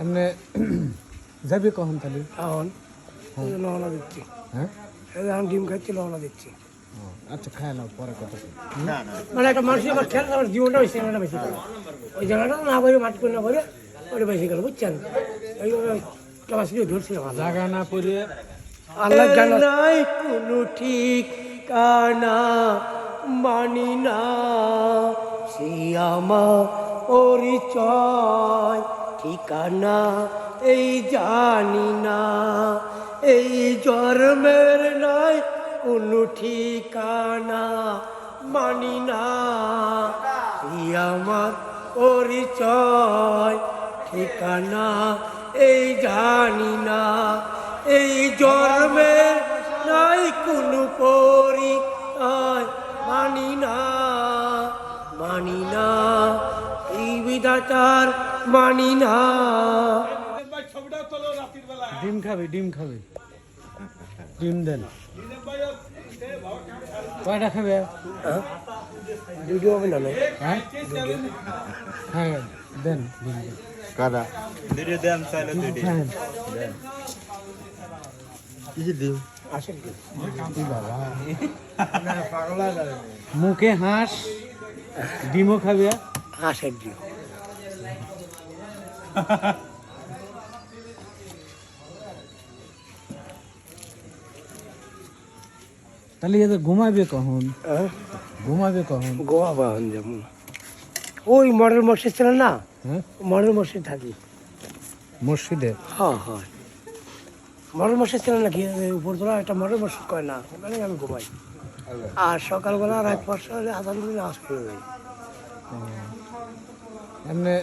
এমনি যাবি কখন তাহলে? এখন এই যে লহনা দিচ্ছি। হ্যাঁ? এখন ডিম খাচ্ছি লহনা দিচ্ছি। আচ্ছা খায় নাও পরে কথা। মানে একটা মানুষের আমার খেয়াল আমার জীবনটা বেশি জায়গাটা বেশি করে? ওই জায়গাটা না করে মাটি করে না করে ওটা বেশি করে বুঝছেন? এইভাবে আল্লাহ না। পড়ে। আল্লাহ নাই কোনো ঠিক কানা মানি না সে আমার পরিচয়। ঠিকানা এই জানি না। এই জন্মের নাই কোনো ঠিকানা, মানি না। আমার পরিচয়, ঠিকানা এই জানি না। এই জন্মে নাই কোনো পরিচয়, মানি না। মানি না, এই বিধাতার মানি না। ডিম খাবি ডিম খাবি। ডিম দেন। কয়টা খাবে? হ্যাঁ? হবে না? হ্যাঁ হ্যাঁ দেন ডিম দেন কাদা ভিডিও দেন চাইলে দিও বাবা মুখে হাঁস ডিমও খাবে। আসেন কি? তাহলে এদের ঘুমাবে কখন? হ্যাঁ? ঘুমাবে কখন? গোয়া বাহন যেমন। ওই মডেল মসজিদ ছিল না? হ্যাঁ। মডেল মসজিদ থাকি। মসজিদে? হ্যাঁ হয়। মডেল মসজিদ ছিল নাকি উপরতলা একটা মডেল মসজিদ কয় না? ওখানে আমি ঘুমাই। আর সকালবেলা রাত পাঁচটা হলে আস করে যাই। এমনি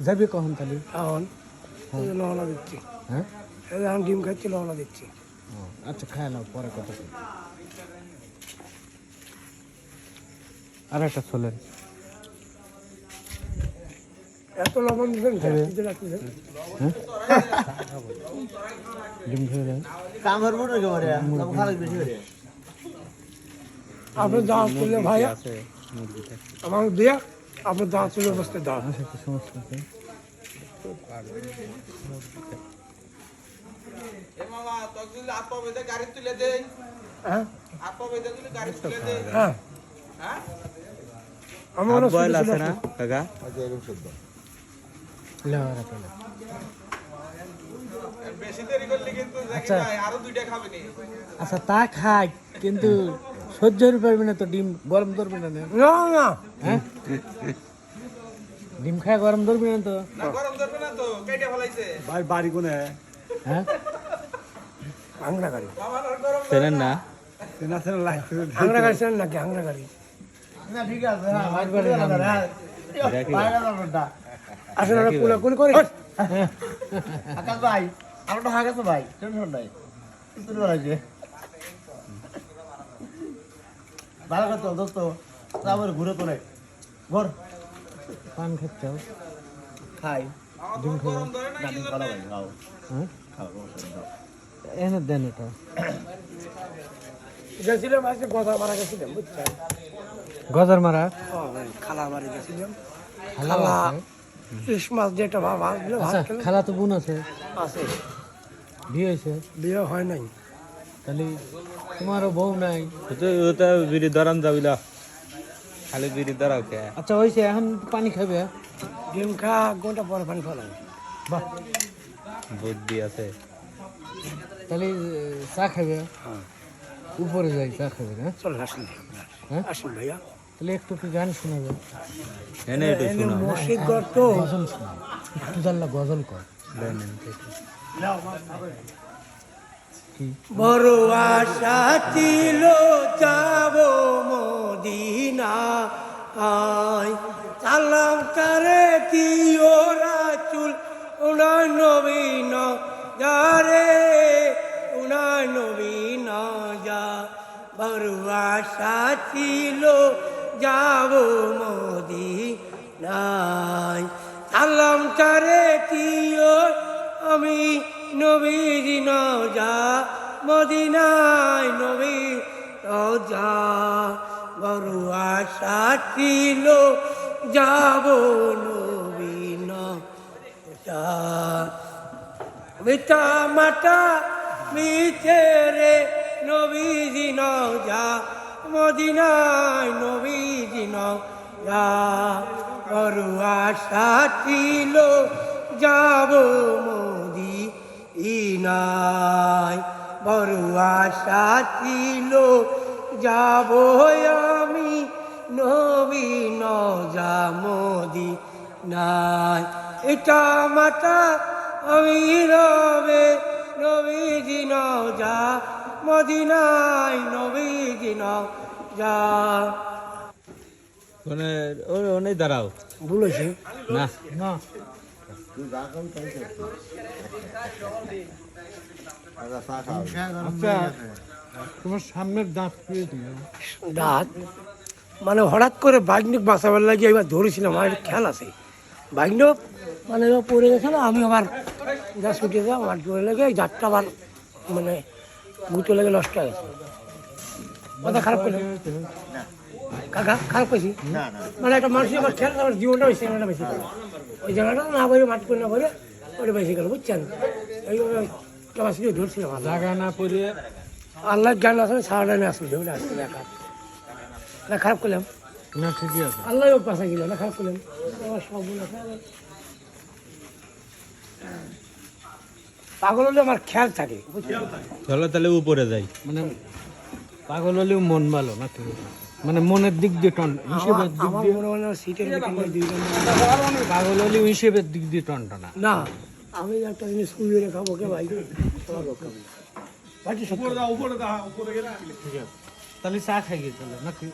যাবি কখন তাহলে? এখন এই দিচ্ছি। হ্যাঁ? এখন ডিম খাচ্ছি দিচ্ছি। আচ্ছা খায় নাও পরে কথা আর একটা চলেন। এত লবণ দিবেন হ্যাঁ। হ্যাঁ? ডিম খেয়ে দেন কাম করব না কেমন কাম খারাপ বেশি করে। আপনার দাঁত তুলে ভাইয়া আমার দিয়া আপনার দাঁত তুলে বসতে দাঁত। আচ্ছা সমস্যা হ্যাঁ? হ্যাঁ। হ্যাঁ। মনে হয় আচ্ছা। আচ্ছা তা খাই কিন্তু সহ্য হতে পারবি না তো ডিম গরম ধরবি না না? না না। হ্যাঁ? ডিম খায় গরম ধরবি না তো। গরম ধরবে না তো কেটে ফেলাইছে। ভাই বাড়ি কোনে? হ্যাঁ? আংরা গাড়ি। মামার আর গরম চেনেন না? আংরা গাড়ি ছিলেন নাকি? আংরা গাড়ি। না ঠিক আছে হ্যাঁ মাছ বাড়ি নাম আসলে ওরা কুলা কুলি করে। আকাশ ভাই আমার তো হাগাছে ভাই টেনশন নাই। তুই ভালো করতো দোস্ত। তারপরে ঘুরে তোলে ঘর পান খাচ্ছ খাই। ডিম গরম না ভাই খাও হ্যাঁ? খাও এনে দেন এটা। গেছিলাম আজকে গদা মারা গেছিলাম বুঝছেন? গজার মারা? খালা বাড়ি গেছিলাম। খালা ইলিশ মাছ যেটা ভাজলে আচ্ছা খেলে। খালা তো বোন আছে। আছে। বিয়ে হয়েছে? বিয়ে হয় নাই। তাহলে তোমারও বউ নাই। ওটা বিড়ি ধরান যাবিলা খালি বিড়ি ধরাও কে। আচ্ছা হয়েছে এখন পানি খাবে ডিম খা গোটা পরে পানি ফেলাই বাহ। বুদ্ধি আছে। তাহলে চা খাবে হ্যাঁ? উপরে যাই চা খাবে না চলে আসুন হ্যাঁ? আসুন ভাইয়া। তাহলে একটু কি গান শোনাবে। এনে একটু এনে মসজিদ তো। গজল শোনা একটু জানলা গজল কর। কি বড় আশা ছিল যাব মদিনা আয়। সালাম তারে দিও রাচুল উনার নবীন যারে উনার নবীন যা বড় আশা ছিল যাব মদিনায়। সালাম তারে দিও নবীর যা, মদিনায় নবী যা বড় আশা ছিল, যাব নবীন মিতা মাতা মিছে রে, নবীজি যা, মদিনায় নবীজি যা। বড় আশা ছিল, যাব মোদি ইনায় বড় আশা ছিল যাব আমি নবী নজা মোদি নাই এটা মাতা আমি রবে নবীজি যা মদিনায় নবীজি যা ওনে ওনে দাঁড়াও। বলেছে না। না। তোমার সামনের দাঁত দাঁত? মানে হঠাৎ করে বাইকনিক বাঁচাবার লাগিয়ে এবার ধরেছিলাম আমার একটা খেয়াল আছে। বাইকনিক মানে পড়ে গেছিল আমি আবার যা ছুটে যাও আমার জোরে লেগে এই দাঁতটা আবার মানে গুঁতো লেগে নষ্ট হয়ে গেছে। কথা খারাপ কাকা খারাপ করছি না না। মানে একটা মানুষের আবার খেয়াল আমার জীবনটা বেশি গেল ওই জায়গাটা না বলে মাটি করে না বলে ওটা বেশি গেল বুঝছেন? এইভাবে দিয়ে ধরছিলাম জায়গা না পড়ে আল্লাহ জ্ঞান আসলে সারাটা নিয়ে আসলে ওটা আসলে একা। না খারাপ করলাম। না ঠিকই আছে। আল্লাহ পাশা গেল না খারাপ করলাম। আমার সব পাগল হলে আমার খেয়াল থাকে? চলো তাহলে উপরে যাই। মানে পাগল হলেও মন ভালো না মানে মনের দিক দিয়ে টন হিসেবের দিক দিয়ে মনে হয় সিটের দুই জন পাগল হলে হিসেবের দিক দিয়ে টন না। না আমি একটা জিনিস কুড়িয়ে খাব কে ভাই? বাটি উপরে দাও উপরে দাও উপরে গেলে ঠিক আছে। তাহলে চা খাই গিয়ে চলো নাকি